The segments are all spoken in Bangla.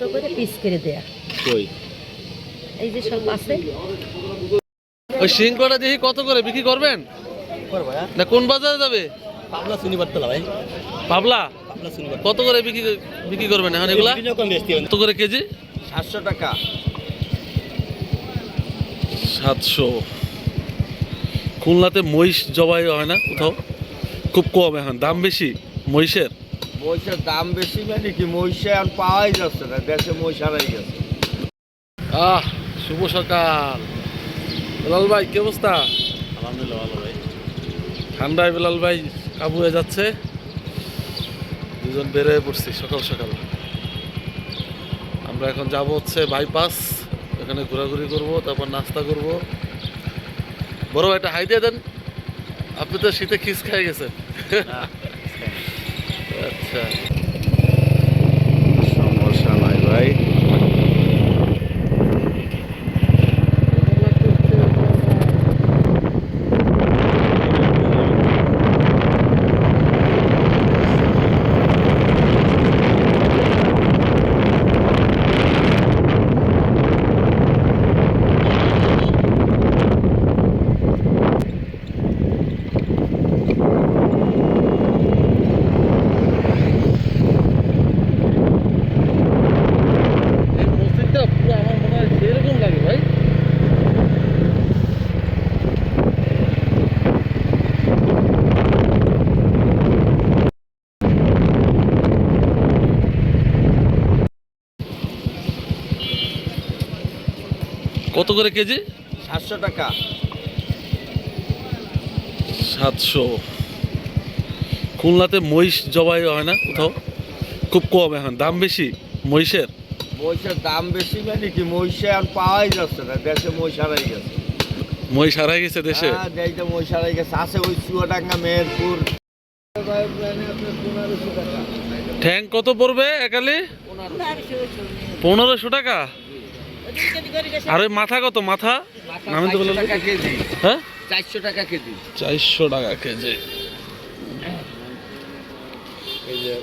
ছোট করে পিস করে দেয়া। কই? এই যে সব আছে। ওই সিংকটা দেখি কত করে বিক্রি করবেন? না কোন বাজারে যাবে? পাবলা শনিবার তো ভাই। পাবলা? পাবলা শনিবার কত করে বিক্রি বিক্রি করবেন এখন এগুলা? কত করে কেজি? সাতশো টাকা। সাতশো। খুলনাতে মহিষ জবাই হয় না কোথাও? খুব কম এখন দাম বেশি মহিষের। মহিষের দাম বেশি মানে কি? মহিষে আর পাওয়াই যাচ্ছে না দেশে মহিষ হারাই গেছে। আহ শুভ সকাল। বেলাল ভাই কি অবস্থা? আলহামদুলিল্লাহ ভালো ভাই। ঠান্ডায় বেলাল ভাই কাবু হয়ে যাচ্ছে। দুজন বের হয়ে পড়ছি সকাল সকাল। আমরা এখন যাব হচ্ছে বাইপাস এখানে ঘোরাঘুরি করব তারপর নাস্তা করব। বড় ভাই একটা হাই দিয়ে দেন। আপনি তো শীতে খিস খেয়ে গেছেন। আচ্ছা সমস্যা নাই ভাই এই মসজিদটা পুরো আমার মনে হয় সেরকম লাগে ভাই কত করে কেজি? সাতশো টাকা। সাতশো। খুলনাতে মহিষ জবাই হয় না কোথাও? খুব কম এখন। দাম বেশি? মহিষের? মহিষের দাম বেশি মানে কি? মহিষে আর পাওয়াই যাচ্ছে না। দেশে মহিষ হারাই গেছে। মহিষ হারাই গেছে দেশে? হ্যাঁ দেশে মহিষ হারাই গেছে। আছে ওই চুয়াডাঙ্গা মেহেরপুর। ঠ্যাং কত পড়বে একালি? পনেরোশো টাকা? আর ওই মাথা কত? মাথা? নামেন তো কেজি। হ্যাঁ? চারশো টাকা কেজি। চারশো টাকা কেজি। এই যে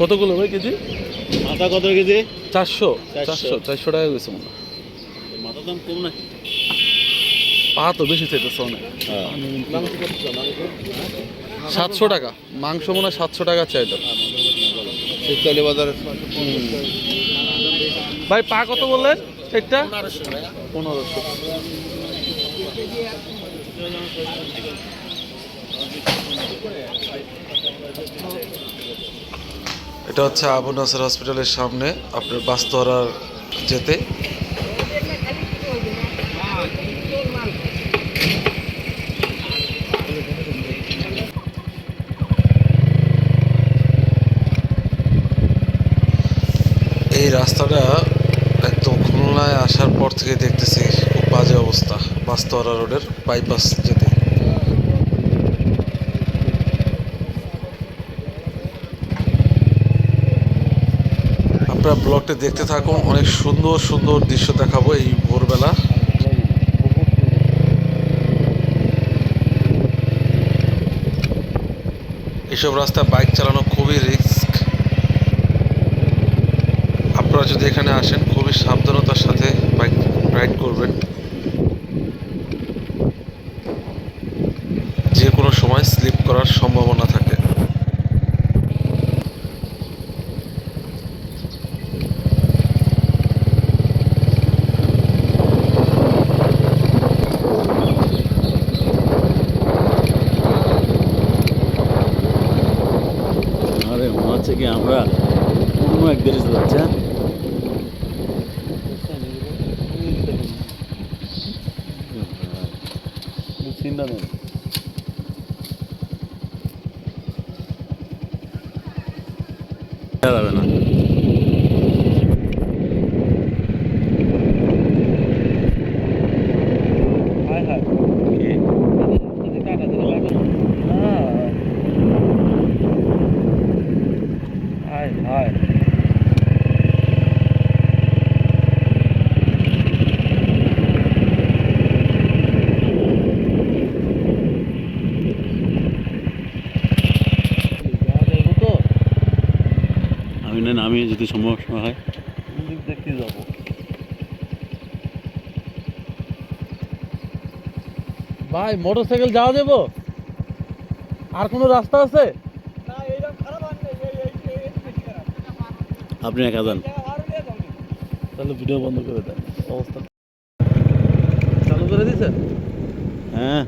কতগুলো ভাই কেজি? মাথা কত কেজি? চারশো। চারশো। চারশো টাকা গেছে মনে মাথা দাম কম না পা তো বেশি চাইতেছে অনেক। সাতশো টাকা। মাংস মনে হয় সাতশো টাকা চাই তো। শীতকালী বাজার ভাই পা কত বললেন? একটা? পনেরোশো। এটা হচ্ছে আবু নাসর হসপিটালের সামনে। আপনার বাস্তরার যেতে। রাস্তাটা একদম খুলনায় আসার পর থেকে দেখতেছি খুব বাজে অবস্থা, বাস্তরা রোডের বাইপাস যেতে। আপনারা ব্লগটা দেখতে থাকুন, অনেক সুন্দর সুন্দর দৃশ্য দেখাবো এই ভোরবেলা। এসব রাস্তায় বাইক চালানো খুবই রিস্ক আপনারা যদি এখানে আসেন, খুবই সাবধানতার সাথে বাইক রাইড করবেন। যে কোনো সময় স্লিপ করার সম্ভাবনা থাকে আরে মনে হচ্ছে কি আমরা অন্য এক দেশে যাচ্ছি হ্যাঁ? চিন্তা নেই যাবে না হায় হায় কি? হায় হায় নামি যদি সমস্যা হয় কোন দিক দেখতে যাব ভাই মোটরসাইকেল যাওয়া দেবো আর কোনো রাস্তা আছে? আপনি একা যান। তাহলে ভিডিও বন্ধ করে দেন অবস্থা। চালু করে দিছেন হ্যাঁ।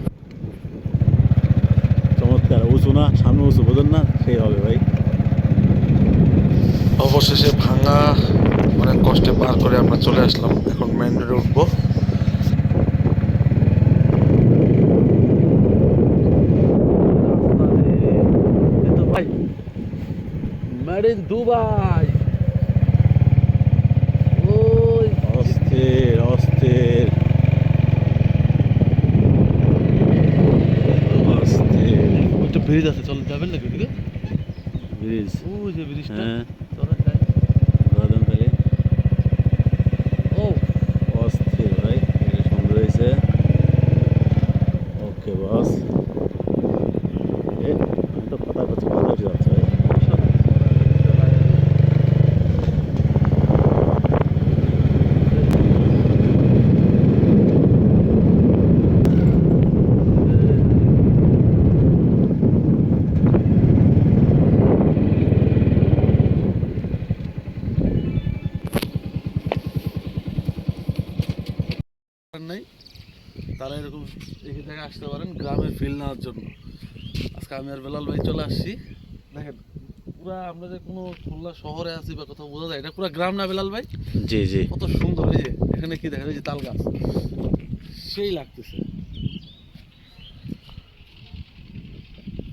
চমৎকার উঁচু না সামনে উঁচু বোঝেন না সেই হবে ভাই। অবশেষে ভাঙা অনেক কষ্টে পার করে আমরা চলে আসলাম এখন মেন রোডে উঠবো ভাই মেড ইন দুবাই ওই অস্থির অস্থির অস্থির একটা ব্রিজ আছে চল যাবেন নাকি ওদিকে? ব্রিজ ওই যে ব্রিজটা হ্যাঁ চলেন যাই দাদান তাহলে ও অস্থির ভাই এটা সুন্দর হয়েছে ওকে বস এ আমি তো কথা করছি কথা উঠে যাচ্ছে ভাই নাই তারা এরকম এই জায়গায় আসতে পারেন গ্রামের ফিল নেওয়ার জন্য। আজকে আমি আর বেলাল ভাই চলে আসছি। দেখেন পুরা আমরা যে কোনো খুলনা শহরে আছি বা কোথাও বোঝা যায় এটা পুরা গ্রাম না বেলাল ভাই? জি জি। কত সুন্দর এই যে এখানে কি দেখেন এই যে তাল গাছ। সেই লাগতেছে।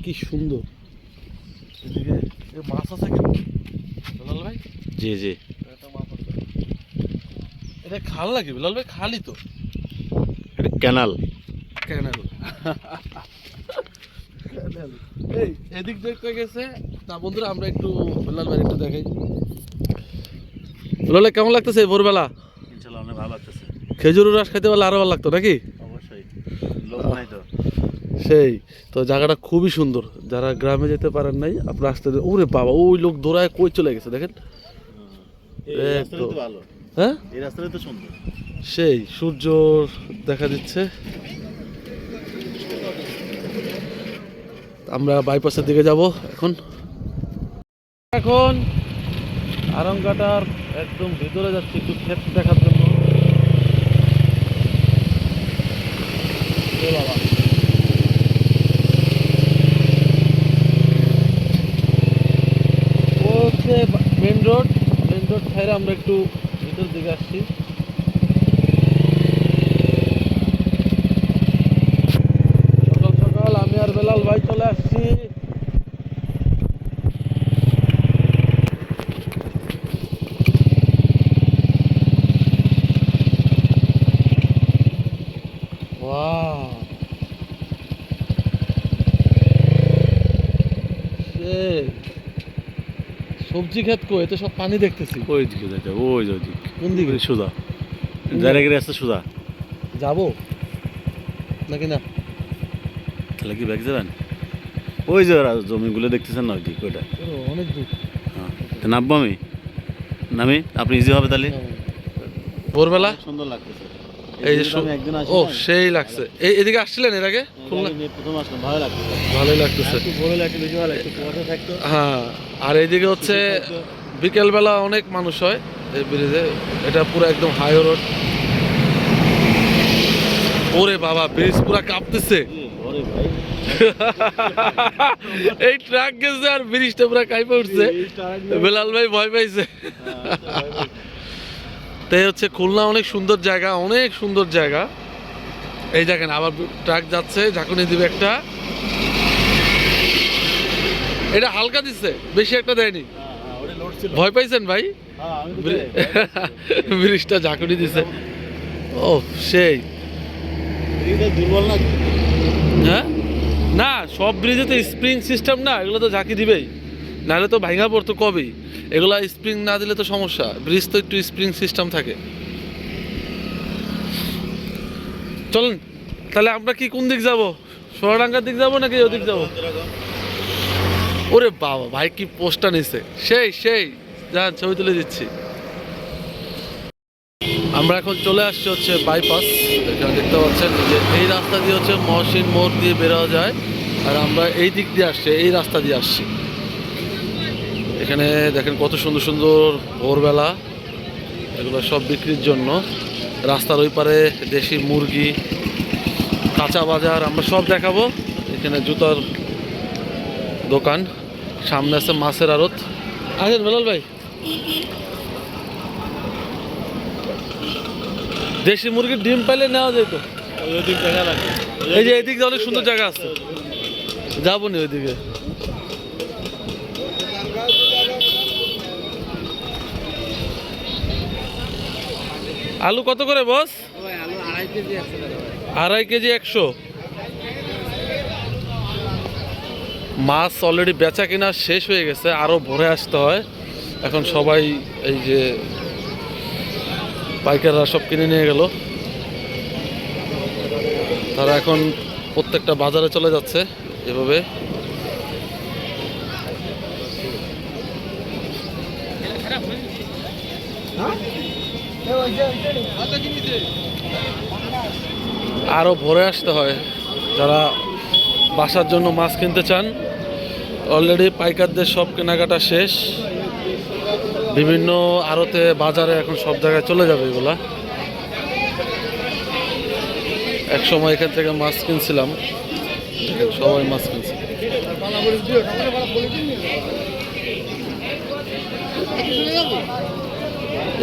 কি সুন্দর। এদিকে মাছ আছে কেন বেলাল ভাই? জি জি। এটা মাছ আছে। এটা খাল নাকি? বেলাল ভাই খালি তো। এটা ক্যানাল ক্যানেল এই এদিক দেখতে গেছে? তা বন্ধুরা আমরা একটু বেলাল ভাই একটু দেখাই। বেলাল কেমন লাগতেছে ভোরবেলা? ইনশাল্লাহ অনেক ভালো লাগতেছে। খেজুরের রস খাইতে পারলে আরও ভালো লাগতো নাকি? অবশ্যই। লোক নাই তো। সেই তো জায়গাটা খুবই সুন্দর। যারা গ্রামে যেতে পারেন নাই আপনারা আসতে ওরে বাবা ওই লোক দৌড়ায় কই চলে গেছে দেখেন। হ্যাঁ? এই রাস্তাটা তো সুন্দর। সেই সূর্য দেখা দিচ্ছে। আমরা বাইপাসের দিকে যাব এখন। এখন আরংঘাটার একদম ভিতরে যাচ্ছি একটু ক্ষেত দেখার জন্য। বাবা। মেন রোড মেন রোড ছাড়া আমরা একটু ভিতর দিকে আসছি সকাল সকাল আমি আর বেলাল ভাই চলে আসছি Wow. সেই। সবজি ক্ষেত কো এতে সব পানি দেখতেছি। ওই দিকে যাইতে? হবে, ওই ওই দিকে। কোন দিকে? সোজা ডাইরেক্ট রাস্তা সোজা যাব? নাকি না? তাহলে কি ব্যাগ যাবেন? ওই যে ওরা জমিগুলো দেখতেছেন না ওই দিকে ওইটা। অনেক দূর। হ্যাঁ। নামবো আমি? নামি? আপনি ইজি হবে তাহলে? ভোরবেলা? সুন্দর লাগতেছে। এই যে ও সেই লাগছে। এই এদিকে আসছিলেন এর আগে? প্রথম আসলাম ভালো লাগতেছে। ভালোই লাগতেছে। হ্যাঁ আর এইদিকে হচ্ছে বিকেলবেলা অনেক মানুষ হয় এই ব্রিজে এটা পুরো একদম হাই রোড। ওরে বাবা ব্রিজ পুরো কাঁপতেছে। এই ট্রাক গেছে আর ব্রিজটা পুরো কাঁপে উঠছে। বেলাল ভাই ভয় পাইছে। তাই হচ্ছে খুলনা অনেক সুন্দর জায়গা অনেক সুন্দর জায়গা। এই দেখেন আবার ট্রাক যাচ্ছে ঝাঁকুনি দিবে একটা। এটা হালকা দিচ্ছে বেশি একটা দেয়নি। ভয় পাইছেন ভাই? ব্রি- ব্রিজটা ঝাঁকুনি দিছে। ও, সেই। না হ্যাঁ? না, সব ব্রিজে তো স্প্রিং সিস্টেম না, এগুলো তো ঝাঁকি দিবেই। নাহলে তো ভাঙা পড়তো কবেই। এগুলো স্প্রিং না দিলে তো সমস্যা। ব্রিজ তো একটু স্প্রিং সিস্টেম থাকে। চলুন, তাহলে আমরা কি কোন দিক যাব? সোনাডাঙ্গার দিক যাব নাকি ওদিক যাব? ওরে বাবা, ভাই কি পোস্টটা নিছে? সেই সেই, যান, ছবি তুলে দিচ্ছি। আমরা এখন চলে আসছি হচ্ছে বাইপাস এখানে দেখতে পাচ্ছেন যে এই রাস্তা দিয়ে হচ্ছে মহসিন মোড় দিয়ে বেরোয়া যায়, আর আমরা এই দিক দিয়ে আসছি, এই রাস্তা দিয়ে আসছি। এখানে দেখেন কত সুন্দর সুন্দর ভোরবেলা, এগুলো সব বিক্রির জন্য। রাস্তার ওই পারে দেশি মুরগি, কাঁচা বাজার, আমরা সব দেখাবো। এখানে জুতার দোকান। সামনে আছে মাছের আড়ত। আসেন বেলাল ভাই। দেশি মুরগির ডিম পাইলে নেওয়া যেত এই যে এদিক অনেক সুন্দর জায়গা আছে। যাব নি ওইদিকে। আলু কত করে বস? আড়াই কেজি একশো। মাছ অলরেডি বেচা কিনা শেষ হয়ে গেছে আরও ভরে আসতে হয়। এখন সবাই এই যে পাইকাররা সব কিনে নিয়ে গেল। তারা এখন প্রত্যেকটা বাজারে চলে যাচ্ছে এভাবে। আরও ভরে আসতে হয়। যারা বাসার জন্য মাছ কিনতে চান। অলরেডি পাইকারদের সব কেনাকাটা শেষ। বিভিন্ন আড়তে, বাজারে এখন সব জায়গায় চলে যাবে এগুলা। এক সময় এখান থেকে মাছ কিনছিলাম। সবাই মাছ কিনছে।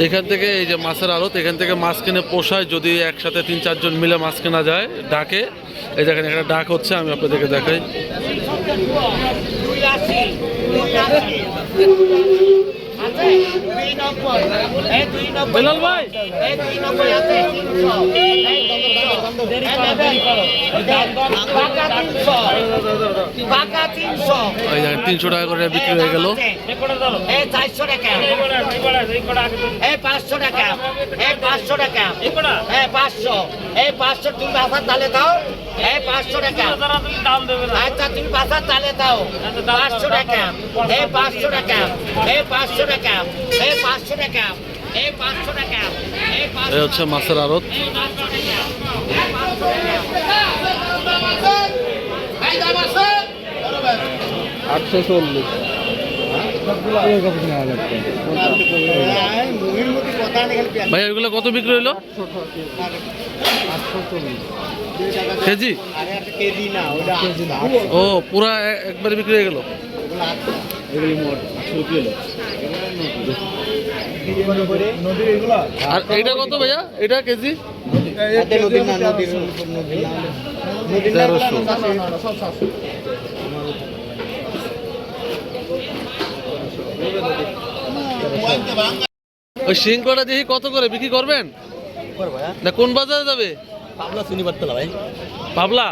এখান থেকে এই যে মাছের আড়ত, এখান থেকে মাছ কিনে পোষায় যদি একসাথে তিন, চারজন মিলে মাছ কেনা যায় ডাকে। এই দেখেন, এখানে ডাক হচ্ছে, আমি আপনাদেরকে দেখাই। ভাই! তিনশো টাকা করে বিক্রি হয়ে গেল চারশো টাকা পাঁচশো টাকা পাঁচশো টাকা পাঁচশো এই পাঁচশো তুমি বাসার তালে দাও এই পাঁচশো টাকা আচ্ছা তুমি বাসার তালে দাও পাঁচশো টাকা এই পাঁচশো টাকা এই পাঁচশো টাকা এই পাঁচশো টাকা এই পাঁচশো টাকা এই হচ্ছে মাছের আড়ত আটশো চল্লিশ ভাই এগুলো কত বিক্রি হইল কেজি ও পুরা একবারে বিক্রি হয়ে গেল আর এটা কত ভাইয়া এটা কেজি তেরোশো ওই শিংকটা দেখি কত করে বিক্রি করবেন? না কোন বাজারে যাবে? পাবলা শনিবার তো ভাই। পাবলা?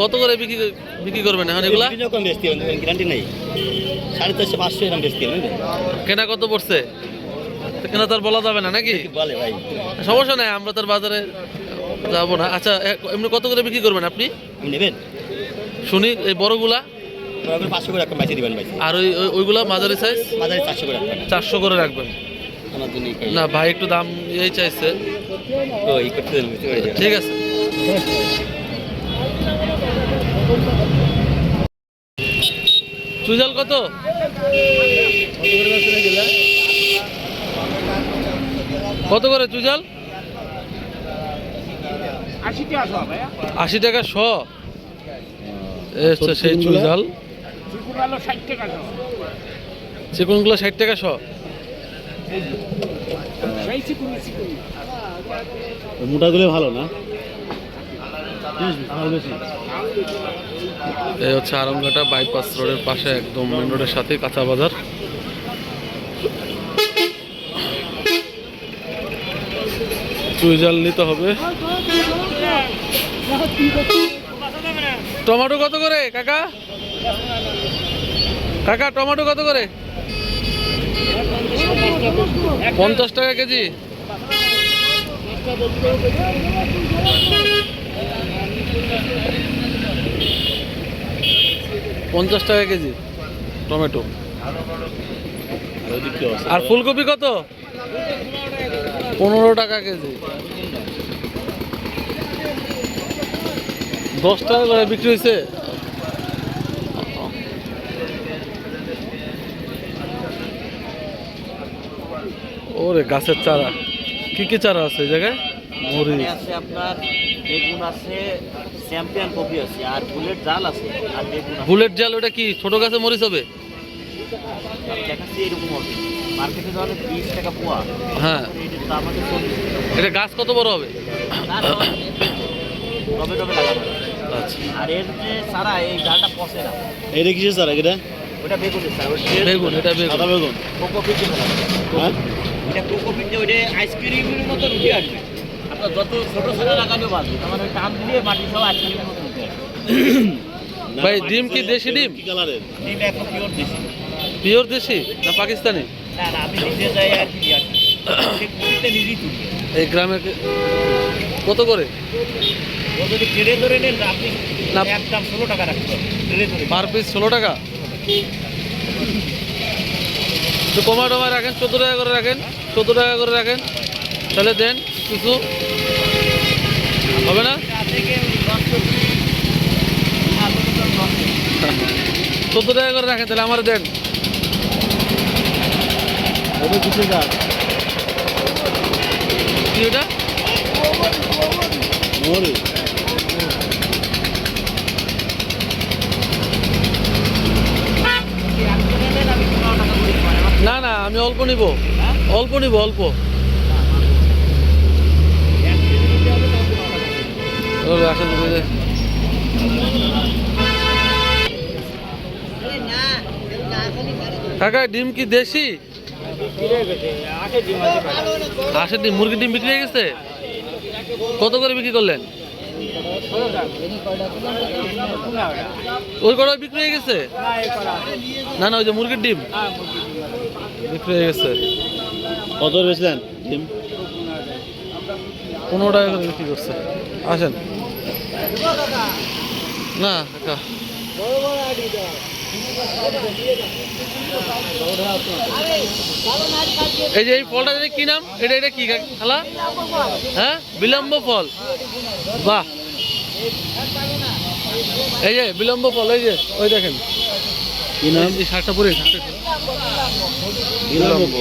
কত করে বিক্রি বিক্রি করবেন এখন এগুলা? রকম বেচতে গ্যারান্টি নেই। সাড়ে চারশো পাঁচশো এরকম বেচতে কেনা কত পড়ছে? কেনা তো আর বলা যাবে না নাকি? বলে ভাই? সমস্যা নাই আমরা তার বাজারে যাব না। আচ্ছা এমনি কত করে বিক্রি করবেন আপনি নেবেন? শুনি এই বড়গুলা। পাঁচশো করে বেঁচে দিবেন ভাই। আর ওই ওই- ওইগুলা মাঝারি সাইজ বাজারে চারশো করে রাখবেন চারশো করে রাখবেন। না ভাই একটু দাম এই চাইছে। এই করতে ঠিক আছে। চুজাল কত? কত করে চুজাল আশি টাকা শ। এ হচ্ছে সেই চুজাল চিকুনগুলো ষাট টাকা শ মোটাগুলো ভালো না? এই হচ্ছে আরমঘাটা বাইপাস রোডের পাশে একদম মেন রোডের সাথে কাঁচা বাজার। চুইজাল নিতে হবে। টমেটো কত করে কাকা? কাকা, টমেটো কত করে? পঞ্চাশ টাকা কেজি। পঞ্চাশ টাকা কেজি, টমেটো। আর ফুলকপি কত? পনেরো টাকা কেজি। দশ টাকা করে বিক্রি হয়েছে ওরে গাছের চারা। কি কি চারা আছে এই জায়গায়? মরিচ আছে আপনার বেগুন আছে চ্যাম্পিয়ন কপি আছে আর বুলেট জাল আছে আর বেগুন বুলেট জাল ওটা কি ছোট গাছে মরিচ হবে? দেখাচ্ছি এরকম হবে। মার্কেটে ধরে বিশ টাকা পোয়া। হ্যাঁ। এটা গাছ কত বড় হবে? টাকা তবে তবে লাগানো। আচ্ছা। আর এর যে সারা এই জালটা পচে না। এটা কিসের স্যার এটা? ওটা বেগুনের স্যার বেগুন এটা বেগুন। বেগুন। কোকোপিট দিয়ে হ্যাঁ? এটা কোকোপিট দিয়ে ওইটা আইসক্রিমের মতো রুটি আসবে। আপনার যত ছোট ছোট লাগালেও বাঁচবে তার মানে ওই টান দিয়ে মাটি সব আইসক্রিমের মতো রুটি ভাই, ডিম কি দেশি ডিম? কি কালারের? ডিম এখন পিওর দিছি পিওর দেশি না পাকিস্তানি? না না আমি নিজে যাই আর কি আসি। সে কুড়িতে নিজেই তুলি এই গ্রামে কত করে? ও যদি কেড়ে ধরে নেন আপনি না। একদম ষোলো টাকা রাখতে হবে। কেড়ে পার পিস ষোলো টাকা? তো কমা টমায় রাখেন চোদ্দ টাকা করে রাখেন। চোদ্দ টাকা করে রাখেন। তাহলে দেন কিছু। হবে না। চোদ্দ টাকা করে রাখেন তাহলে আমার দেন। কি ওটা? না না আমি অল্প নিব? অল্প নিব, অল্প। কাকা, ডিম কি দেশি? হাঁসের ডিম, মুরগির ডিম বিক্রি হয়ে গেছে? কত করে বিক্রি করলেন? ওই কটা বিক্রি হয়ে গেছে? না না, ওই যে মুরগির ডিম। বিক্রি হয়ে গেছে। কত করে বেচলেন? ডিম? পনেরো টাকা করে বিক্রি করছে। আসেন। না কাকা এই যে এই ফলটা জানি কি নাম? এটা এটা কি? খালা? হ্যাঁ? বিলম্ব ফল। বাহ। এই যে বিলম্ব ফল এই যে ওই দেখেন। কি নাম? এই শাকটা পরে বিলম্ব।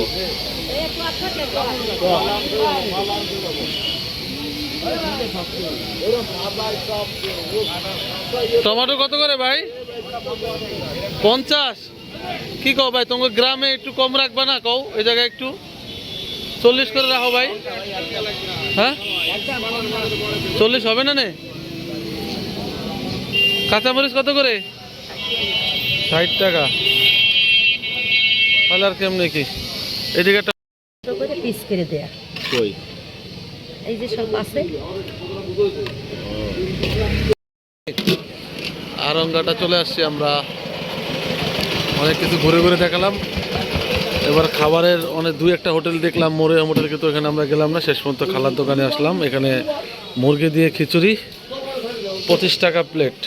টমেটো কত করে ভাই? পঞ্চাশ। কি কও ভাই তোমার গ্রামে একটু কম রাখবা না কও? এই জায়গায় একটু। চল্লিশ করে রাখো ভাই। হ্যাঁ? চল্লিশ হবে না নে? কাঁচামরিচ কত করে? ষাট টাকা। তাহলে আর কেমনি কি? এদিকে পিস করে দেয়া। কই? এই যে সব আছে। আরঙ্গাটা চলে আসছি আমরা। অনেক কিছু ঘুরে ঘুরে দেখালাম। এবার খাবারের অনেক দুই একটা হোটেল দেখলাম মোরে হোটেল কিন্তু এখানে আমরা গেলাম না। শেষ পর্যন্ত খালার দোকানে আসলাম। এখানে মুরগি দিয়ে খিচুড়ি পঁচিশ টাকা প্লেট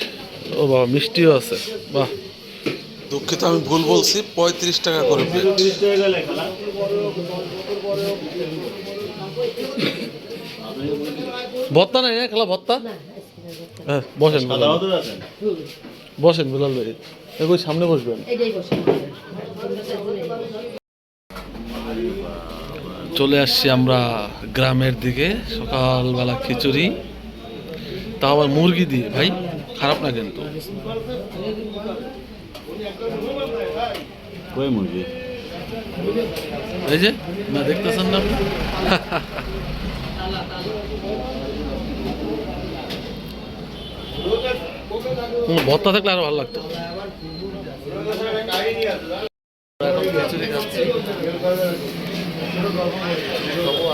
ও বাবা মিষ্টিও আছে। বাহ। দুঃখিত আমি ভুল বলছি পঁয়ত্রিশ টাকা করে প্লেট ভত্তা নাই খেলা ভত্তা? হ্যাঁ বসেন বসেন বিলাল ভাই। এগোই সামনে বসবেন? চলে আসছি আমরা গ্রামের দিকে, সকালবেলা খিচুড়ি। তা আবার মুরগি দিয়ে, ভাই। খারাপ না কিন্তু। মুরগি? এই যে না দেখতেছেন না আপনি? ভত্তা থাকলে আরও ভালো লাগতো।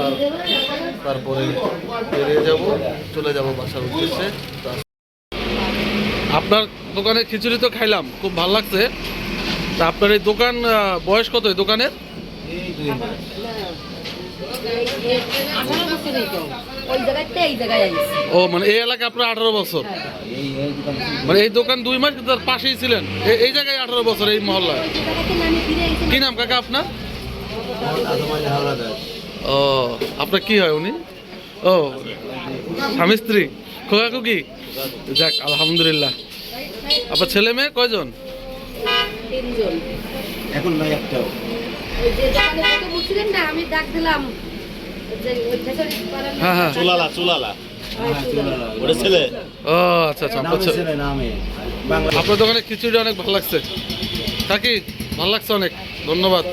আর তারপরে বেরিয়ে যাব চলে যাব বাসার উদ্দেশ্যে। আপনার দোকানে খিচুড়ি তো খাইলাম খুব ভালো লাগছে। তা আপনার এই দোকান বয়স কত এই দোকানের? ও মানে এই এলাকায় আপনার আঠারো বছর। মানে এই দোকান দুই মাস তার পাশেই ছিলেন। এই জায়গায় আঠারো বছর এই মহল্লায়। কি নাম কাকা আপনার? ও, আপনার কি হয় উনি? ও, স্বামী স্ত্রী। খোকা খুকি যাক, আলহামদুলিল্লাহ। আপনার ছেলে মেয়ে কয়জন? তিনজন। এখন নাই একটাও। ওই যে দোকানে বসে বলছিলেন না আমি ডাক দিলাম। যে ওই খেসারি পাড়ার না- হ্যাঁ। হ্যাঁ চুলালা চুলালা। হ্যাঁ, চুলালা। ওটা ছেলে। ও আচ্ছা আচ্ছা ছেলে নামে। আপনার দোকানে খিচুড়ি অনেক ভালো লাগছে। থাকি ভালো লাগছে অনেক। ধন্যবাদ।